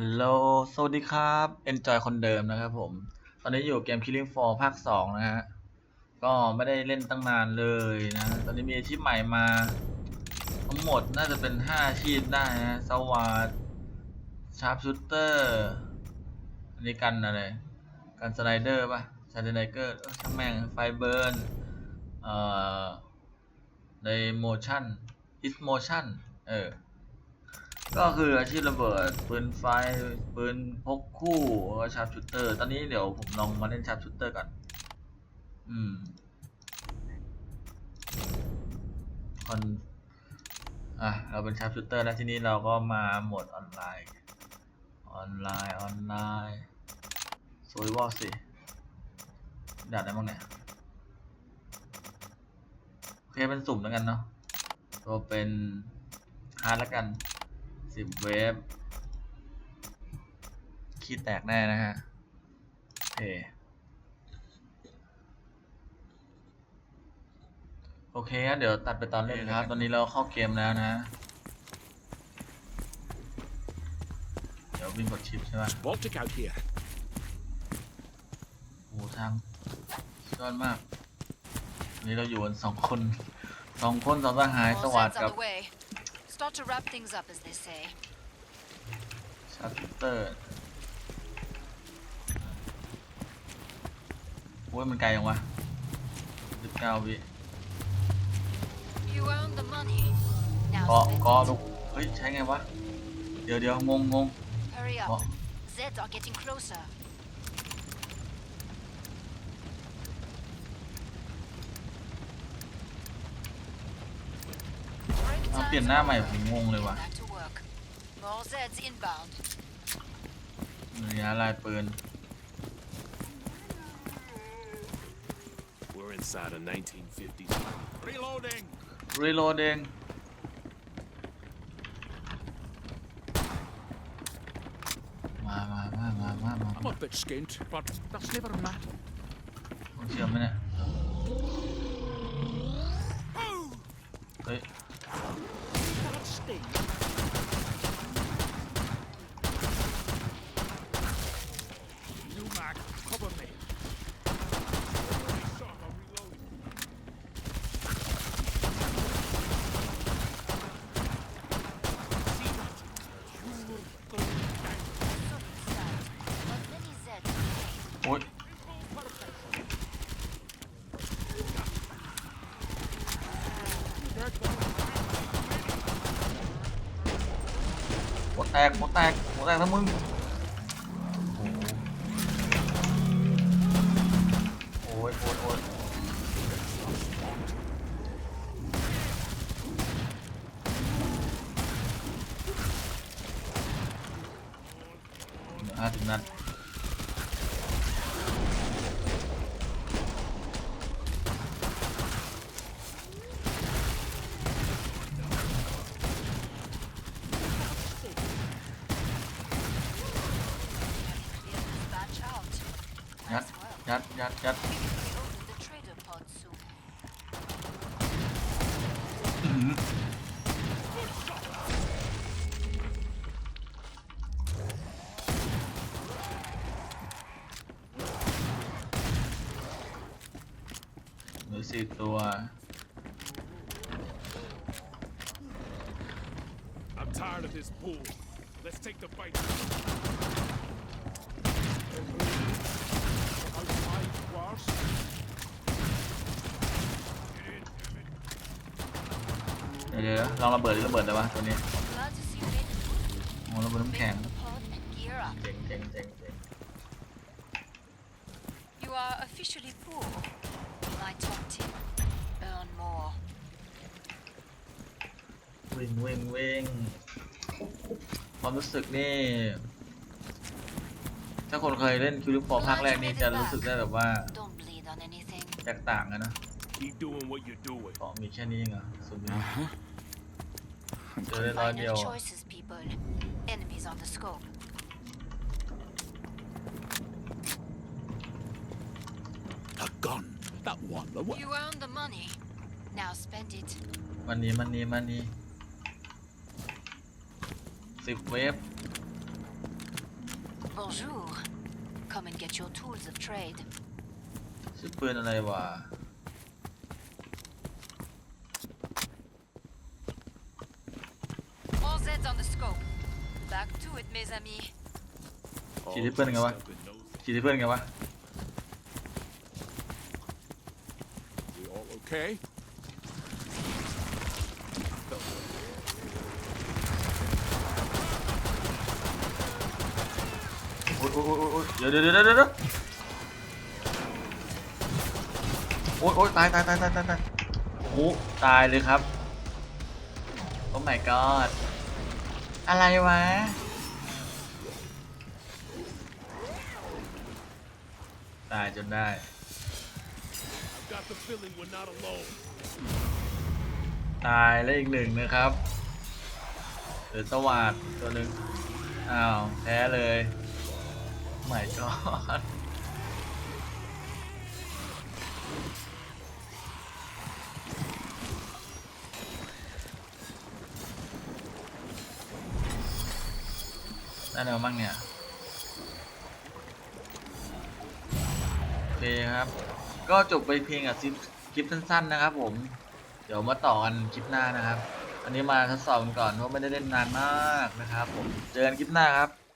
ัลโหล สวัสดีครับ Enjoy คนเดิมนะครับผม ตอนนี้อยู่เกม Killing Floor ภาค 2 นะฮะ ก็ไม่ได้เล่นตั้งนานเลยนะ ตอนนี้มีอาชีพใหม่มา ทั้งหมดน่าจะเป็น 5 อาชีพได้นะ สวัสดชาร์ปชูเตอร์ อันนี้กันอะไร กันสไลเดอร์ป่ะสไลเดอร์ช่างแม่ง ไฟเบิร์น เอ่อในโมชั่นอิสโมชั่น เออ ก็คืออาชีพระเบิดปืนไฟปืนพกคู่แล้วก็ชาร์ปชูเตอร์ ตอนนี้เดี๋ยวผมลองมาเล่นชาร์ปชูเตอร์ก่อน อืมคอนอะเราเป็นชาร์ปชูเตอร์แล้วที่นี้เราก็มาโหมดออนไลน์ ออนไลน์ออนไลน์สวยวอสิดัดได้บ้างเนี่ยโอเคเป็นสุ่มแล้วกันเนาะตัวเป็นฮาร์ดแล้วกัน สิบเวฟขี้แตกแน่นะฮะโอเคโอเคงั้นเดี๋ยวตัดไปตอนเล่นนะครับ ตอนนี้เราเข้าเกมแล้วนะ เดี๋ยววิ่งกดชิปใช่ไหม Baltic out here. โอ้ทางสุดยอดมากวันนี้เราอยู่กันสองคน สองคนสองสหายส All วัสด sets กับ on the way. Start to wrap things up, as they say. ชาร์ปเตอร์โอ้ยมันไกลยังวะสิบเก้าวิ You earn the money. ก็ Now spend ก็ it. ลูก เฮ้ย ใช้ไงวะ เดี๋ยวเดี๋ยวงงงง Hurry ก็ up. Zeds are getting closer. เอาเปลี่ยนหน้าใหม่ผมงงเลยว่ะ Back to work. More Zeds inbound. ระยะลายปืน We're inside a 1950s. Reloading. รีโหลดเองมามามามามามา I'm a bit skint, but that's never a matter. ผมเชื่อไหมเนี่ย เฮ้ย That sting. You, Mac, cover me. Shot, I'm reloading. See that? You're going down. So sad. But many Zeds remain. โอ๊ย หัว แตกหัวแตกหัวแตกนะมึงโอ้ยโอ้ยโอ้ยเหลือห้าสิบนั ยัด As well. ยัด ยัด ยัด Reloading the trader pod soon. อื้อหือเหลือสี่ตัว I'm tired of this bull. Let's take the fight. เดี๋ยวเดี๋ยวลองระเบิดดิระเบิดได้ปะตัวนี้ Glad to see you made it. โอ้ระเบิดน้ำแข็ง Make the pod and gear up. เจ๋งเจ๋งเจ๋งเจ๋ง You are officially poor. My top tip. Earn more. วิ่งวิ่งวิ่งความรู้สึกนี่ ถ้าคนเคยเล่นคิวริฟอร์ภาคแรกนี่จะรู้สึกได้แบบว่า Don't bleed on anything. แตกต่างกันนะ Keep doing what you're doing. เกาะมีแค่นี้เองเหรอสุดนี้ Uh-huh. เจอได้ร้อยเดียว Final choices, people. Enemies on the scope. A gun. That one. The what? You earn the money. Now spend it. มันนี้มันนี้มันนี้สิบเวฟ Bonjour. Come and get your tools of trade. ชื่อปืนอะไรวะ All Zeds on the scope. Back to it, mes amis. ขี่ที่เพื่อนไงวะ Up and nosy. ขี่ที่เพื่อนไงวะ We all okay? อ๊ยโอ๊ยโอ๊ยเดี๋ยวเดี๋ยวเดี๋ยวเดี๋ยวเดี๋ยวโอ๊ยโอ๊ยตายตายตายตายตายตายโอ้โหตายเลยครับ โอ้ my god อะไรวะ ตายจนได้ got the feeling we're not alone. ตายแล้วอีกหนึ่งนะครับหลือสวัสดตัวหนึ่งอ้าว แพ้เลย ไม่ก็ได้แล้วมั่งเนี่ยโอเคครับ ก็จบไปเพียงกับคลิปคลิปสั้นๆนะครับ ผม เดี๋ยวมาต่อกันคลิปหน้านะครับ อันนี้มาทดสอบกันก่อนเพราะไม่ได้เล่นนานมากนะครับ ผม เจอกันคลิปหน้าครับ